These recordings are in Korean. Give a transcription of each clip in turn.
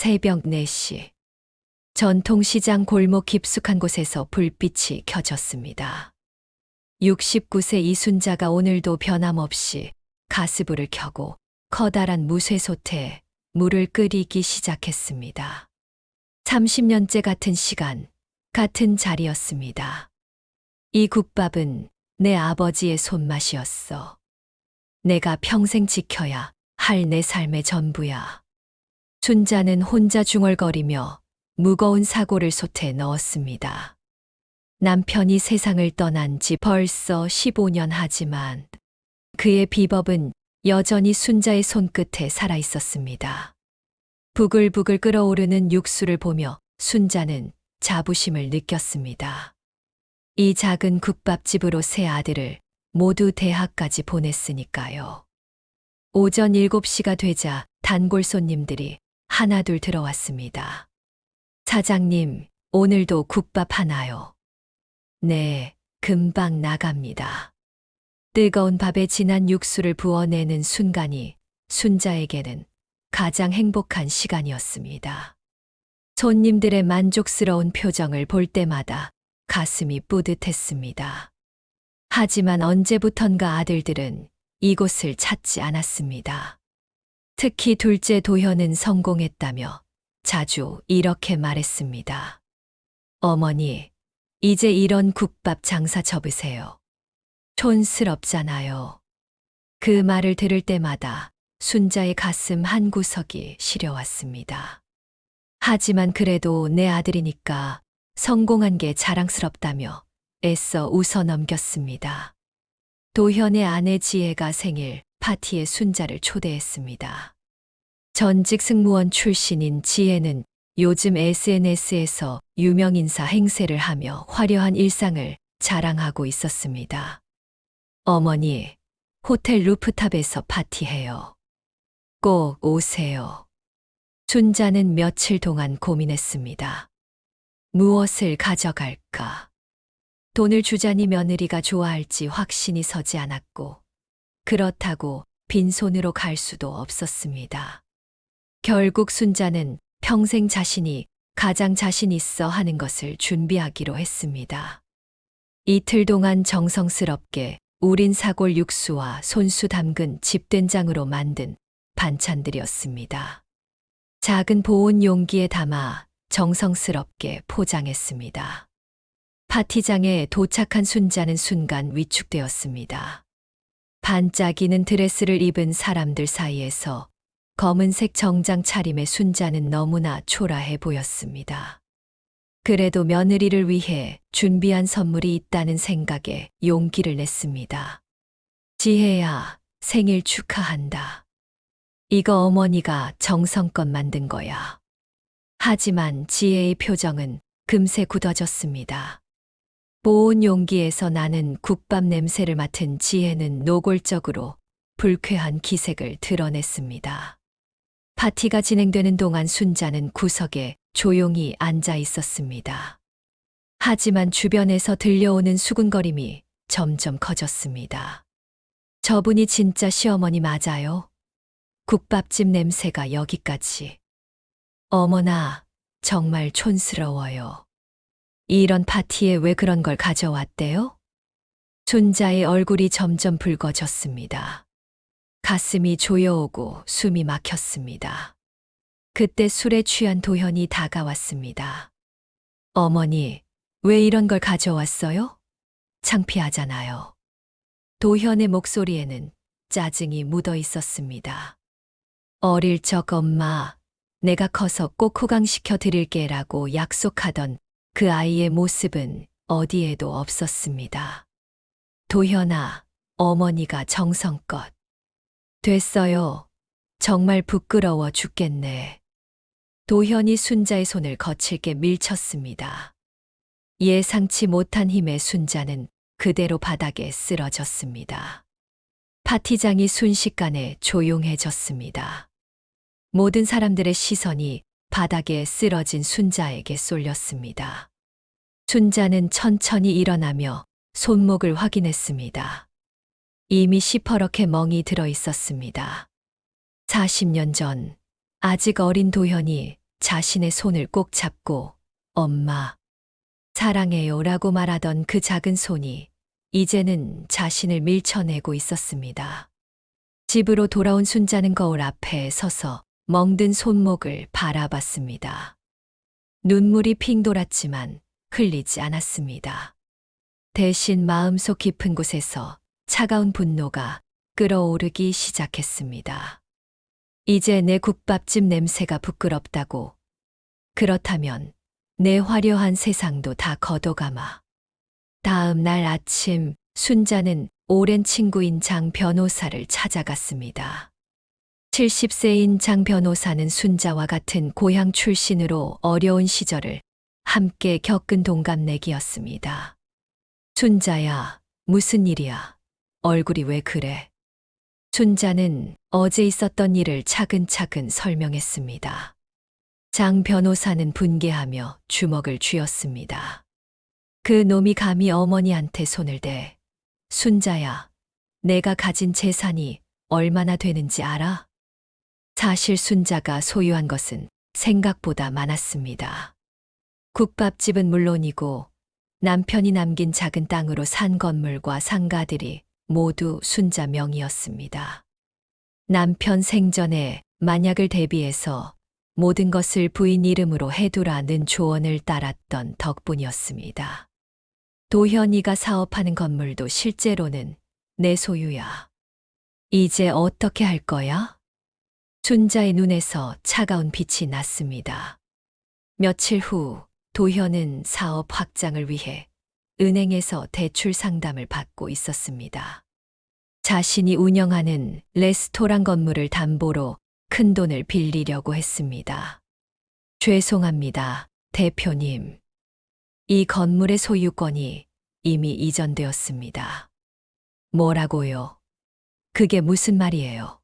새벽 4시. 전통시장 골목 깊숙한 곳에서 불빛이 켜졌습니다. 69세 이순자가 오늘도 변함없이 가스불을 켜고 커다란 무쇠솥에 물을 끓이기 시작했습니다. 30년째 같은 시간, 같은 자리였습니다. 이 국밥은 내 아버지의 손맛이었어. 내가 평생 지켜야 할 내 삶의 전부야. 순자는 혼자 중얼거리며 무거운 사고를 솥에 넣었습니다. 남편이 세상을 떠난 지 벌써 15년 하지만 그의 비법은 여전히 순자의 손끝에 살아 있었습니다. 부글부글 끓어오르는 육수를 보며 순자는 자부심을 느꼈습니다. 이 작은 국밥집으로 세 아들을 모두 대학까지 보냈으니까요. 오전 7시가 되자 단골 손님들이 하나둘 들어왔습니다. 사장님, 오늘도 국밥 하나요? 네, 금방 나갑니다. 뜨거운 밥에 진한 육수를 부어내는 순간이 순자에게는 가장 행복한 시간이었습니다. 손님들의 만족스러운 표정을 볼 때마다 가슴이 뿌듯했습니다. 하지만 언제부턴가 아들들은 이곳을 찾지 않았습니다. 특히 둘째 도현은 성공했다며 자주 이렇게 말했습니다. 어머니, 이제 이런 국밥 장사 접으세요. 촌스럽잖아요. 그 말을 들을 때마다 순자의 가슴 한 구석이 시려왔습니다. 하지만 그래도 내 아들이니까 성공한 게 자랑스럽다며 애써 웃어 넘겼습니다. 도현의 아내 지혜가 생일 파티에 순자를 초대했습니다. 전직 승무원 출신인 지혜는 요즘 SNS에서 유명인사 행세를 하며 화려한 일상을 자랑하고 있었습니다. 어머니, 호텔 루프탑에서 파티해요. 꼭 오세요. 순자는 며칠 동안 고민했습니다. 무엇을 가져갈까? 돈을 주자니 며느리가 좋아할지 확신이 서지 않았고, 그렇다고 빈손으로 갈 수도 없었습니다. 결국 순자는 평생 자신이 가장 자신 있어 하는 것을 준비하기로 했습니다. 이틀 동안 정성스럽게 우린 사골 육수와 손수 담근 집된장으로 만든 반찬들이었습니다. 작은 보온 용기에 담아 정성스럽게 포장했습니다. 파티장에 도착한 순자는 순간 위축되었습니다. 반짝이는 드레스를 입은 사람들 사이에서 검은색 정장 차림의 순자는 너무나 초라해 보였습니다. 그래도 며느리를 위해 준비한 선물이 있다는 생각에 용기를 냈습니다. 지혜야, 생일 축하한다. 이거 어머니가 정성껏 만든 거야. 하지만 지혜의 표정은 금세 굳어졌습니다. 보온 용기에서 나는 국밥 냄새를 맡은 지혜는 노골적으로 불쾌한 기색을 드러냈습니다. 파티가 진행되는 동안 순자는 구석에 조용히 앉아 있었습니다. 하지만 주변에서 들려오는 수군거림이 점점 커졌습니다. 저분이 진짜 시어머니 맞아요? 국밥집 냄새가 여기까지. 어머나, 정말 촌스러워요. 이런 파티에 왜 그런 걸 가져왔대요? 순자의 얼굴이 점점 붉어졌습니다. 가슴이 조여오고 숨이 막혔습니다. 그때 술에 취한 도현이 다가왔습니다. 어머니, 왜 이런 걸 가져왔어요? 창피하잖아요. 도현의 목소리에는 짜증이 묻어 있었습니다. 어릴 적 엄마, 내가 커서 꼭 호강시켜 드릴게라고 약속하던 그 아이의 모습은 어디에도 없었습니다. 도현아, 어머니가 정성껏. 됐어요. 정말 부끄러워 죽겠네. 도현이 순자의 손을 거칠게 밀쳤습니다. 예상치 못한 힘에 순자는 그대로 바닥에 쓰러졌습니다. 파티장이 순식간에 조용해졌습니다. 모든 사람들의 시선이 바닥에 쓰러진 순자에게 쏠렸습니다. 순자는 천천히 일어나며 손목을 확인했습니다. 이미 시퍼렇게 멍이 들어 있었습니다. 40년 전, 아직 어린 도현이 자신의 손을 꼭 잡고 엄마, 사랑해요 라고 말하던 그 작은 손이 이제는 자신을 밀쳐내고 있었습니다. 집으로 돌아온 순자는 거울 앞에 서서 멍든 손목을 바라봤습니다. 눈물이 핑 돌았지만 흘리지 않았습니다. 대신 마음속 깊은 곳에서 차가운 분노가 끓어오르기 시작했습니다. 이제 내 국밥집 냄새가 부끄럽다고. 그렇다면 내 화려한 세상도 다 걷어가마. 다음 날 아침 순자는 오랜 친구인 장 변호사를 찾아갔습니다. 70세인 장 변호사는 순자와 같은 고향 출신으로 어려운 시절을 함께 겪은 동갑내기였습니다. 순자야, 무슨 일이야? 얼굴이 왜 그래? 순자는 어제 있었던 일을 차근차근 설명했습니다. 장 변호사는 분개하며 주먹을 쥐었습니다. 그 놈이 감히 어머니한테 손을 대. 순자야, 내가 가진 재산이 얼마나 되는지 알아? 사실 순자가 소유한 것은 생각보다 많았습니다. 국밥집은 물론이고 남편이 남긴 작은 땅으로 산 건물과 상가들이 모두 순자 명이었습니다. 남편 생전에 만약을 대비해서 모든 것을 부인 이름으로 해두라는 조언을 따랐던 덕분이었습니다. 도현이가 사업하는 건물도 실제로는 내 소유야. 이제 어떻게 할 거야? 순자의 눈에서 차가운 빛이 났습니다. 며칠 후 도현은 사업 확장을 위해 은행에서 대출 상담을 받고 있었습니다. 자신이 운영하는 레스토랑 건물을 담보로 큰 돈을 빌리려고 했습니다. 죄송합니다, 대표님. 이 건물의 소유권이 이미 이전되었습니다. 뭐라고요? 그게 무슨 말이에요?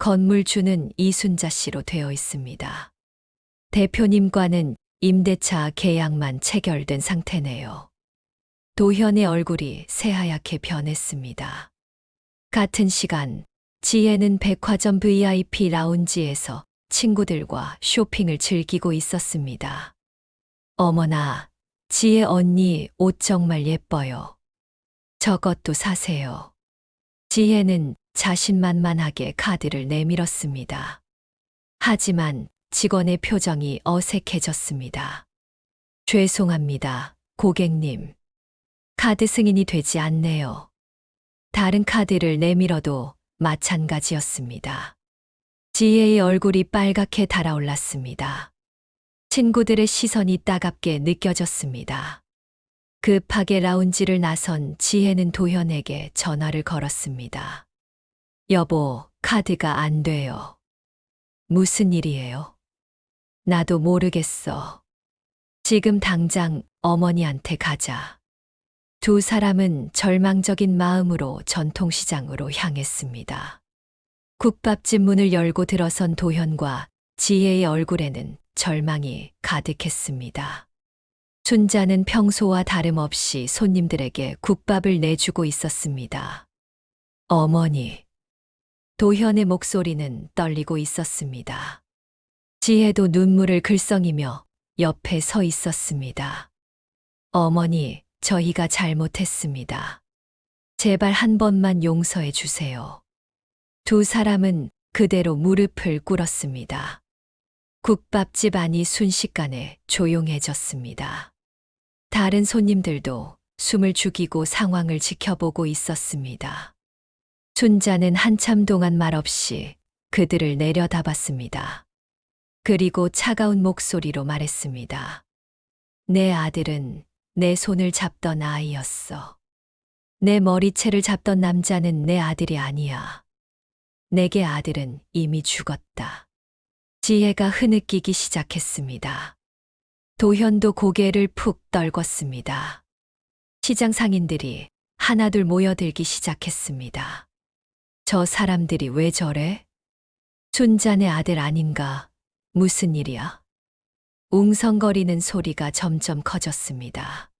건물주는 이순자 씨로 되어 있습니다. 대표님과는 임대차 계약만 체결된 상태네요. 도현의 얼굴이 새하얗게 변했습니다. 같은 시간, 지혜는 백화점 VIP 라운지에서 친구들과 쇼핑을 즐기고 있었습니다. 어머나, 지혜 언니 옷 정말 예뻐요. 저것도 사세요. 지혜는 자신만만하게 카드를 내밀었습니다. 하지만 직원의 표정이 어색해졌습니다. 죄송합니다, 고객님. 카드 승인이 되지 않네요. 다른 카드를 내밀어도 마찬가지였습니다. 지혜의 얼굴이 빨갛게 달아올랐습니다. 친구들의 시선이 따갑게 느껴졌습니다. 급하게 라운지를 나선 지혜는 도현에게 전화를 걸었습니다. 여보, 카드가 안 돼요. 무슨 일이에요? 나도 모르겠어. 지금 당장 어머니한테 가자. 두 사람은 절망적인 마음으로 전통시장으로 향했습니다. 국밥집 문을 열고 들어선 도현과 지혜의 얼굴에는 절망이 가득했습니다. 순자는 평소와 다름없이 손님들에게 국밥을 내주고 있었습니다. 어머니. 도현의 목소리는 떨리고 있었습니다. 지혜도 눈물을 글썽이며 옆에 서 있었습니다. 어머니, 저희가 잘못했습니다. 제발 한 번만 용서해 주세요. 두 사람은 그대로 무릎을 꿇었습니다. 국밥집 안이 순식간에 조용해졌습니다. 다른 손님들도 숨을 죽이고 상황을 지켜보고 있었습니다. 순자는 한참 동안 말없이 그들을 내려다봤습니다. 그리고 차가운 목소리로 말했습니다. 내 아들은 내 손을 잡던 아이였어. 내 머리채를 잡던 남자는 내 아들이 아니야. 내게 아들은 이미 죽었다. 지혜가 흐느끼기 시작했습니다. 도현도 고개를 푹 떨궜습니다. 시장 상인들이 하나둘 모여들기 시작했습니다. 저 사람들이 왜 저래? 순자네 아들 아닌가? 무슨 일이야? 웅성거리는 소리가 점점 커졌습니다.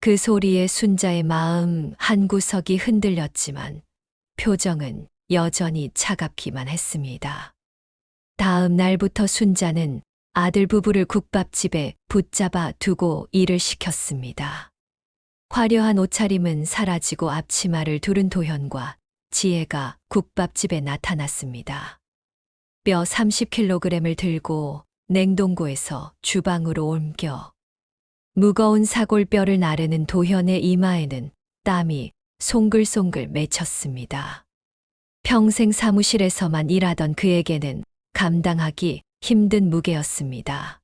그 소리에 순자의 마음 한 구석이 흔들렸지만 표정은 여전히 차갑기만 했습니다. 다음 날부터 순자는 아들 부부를 국밥집에 붙잡아 두고 일을 시켰습니다. 화려한 옷차림은 사라지고 앞치마를 두른 도현과 지혜가 국밥집에 나타났습니다. 뼈 30kg을 들고 냉동고에서 주방으로 옮겨 무거운 사골뼈를 나르는 도현의 이마에는 땀이 송글송글 맺혔습니다. 평생 사무실에서만 일하던 그에게는 감당하기 힘든 무게였습니다.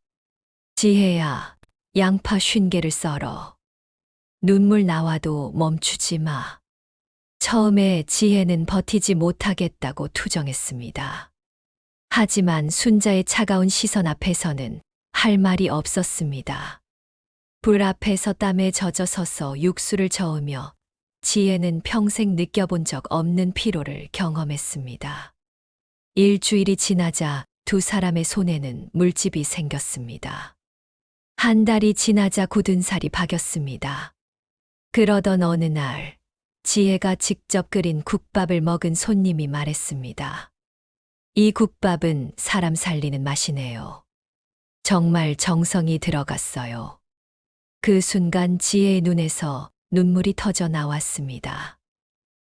지혜야, 양파 쉰 개를 썰어. 눈물 나와도 멈추지 마. 처음에 지혜는 버티지 못하겠다고 투정했습니다. 하지만 순자의 차가운 시선 앞에서는 할 말이 없었습니다. 불 앞에서 땀에 젖어 서서 육수를 저으며 지혜는 평생 느껴본 적 없는 피로를 경험했습니다. 일주일이 지나자 두 사람의 손에는 물집이 생겼습니다. 한 달이 지나자 굳은 살이 박였습니다. 그러던 어느 날, 지혜가 직접 끓인 국밥을 먹은 손님이 말했습니다. 이 국밥은 사람 살리는 맛이네요. 정말 정성이 들어갔어요. 그 순간 지혜의 눈에서 눈물이 터져 나왔습니다.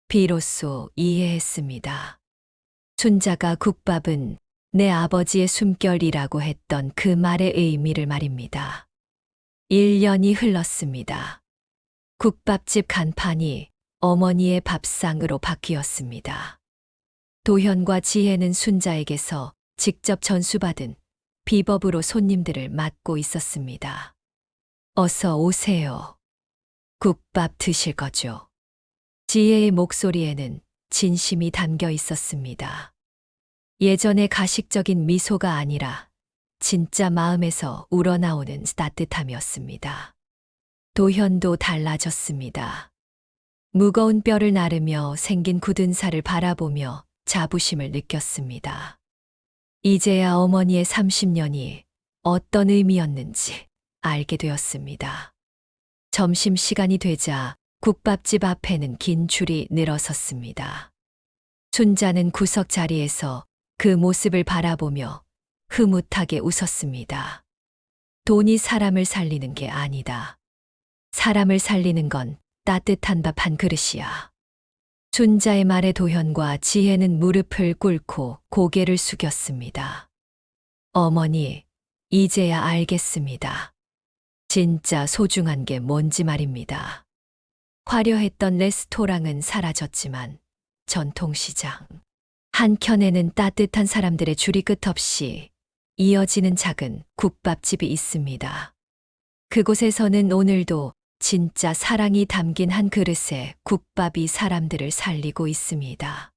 비로소 이해했습니다. 순자가 국밥은 내 아버지의 숨결이라고 했던 그 말의 의미를 말입니다. 1년이 흘렀습니다. 국밥집 간판이 어머니의 밥상으로 바뀌었습니다. 도현과 지혜는 순자에게서 직접 전수받은 비법으로 손님들을 맡고 있었습니다. 어서 오세요. 국밥 드실 거죠? 지혜의 목소리에는 진심이 담겨 있었습니다. 예전의 가식적인 미소가 아니라 진짜 마음에서 우러나오는 따뜻함이었습니다. 도현도 달라졌습니다. 무거운 뼈를 나르며 생긴 굳은 살을 바라보며 자부심을 느꼈습니다. 이제야 어머니의 30년이 어떤 의미였는지 알게 되었습니다. 점심 시간이 되자 국밥집 앞에는 긴 줄이 늘어섰습니다. 순자는 구석 자리에서 그 모습을 바라보며 흐뭇하게 웃었습니다. 돈이 사람을 살리는 게 아니다. 사람을 살리는 건 따뜻한 밥 한 그릇이야. 순자의 말에 도현과 지혜는 무릎을 꿇고 고개를 숙였습니다. 어머니, 이제야 알겠습니다. 진짜 소중한 게 뭔지 말입니다. 화려했던 레스토랑은 사라졌지만 전통시장. 한켠에는 따뜻한 사람들의 줄이 끝없이 이어지는 작은 국밥집이 있습니다. 그곳에서는 오늘도 진짜 사랑이 담긴 한 그릇에 국밥이 사람들을 살리고 있습니다.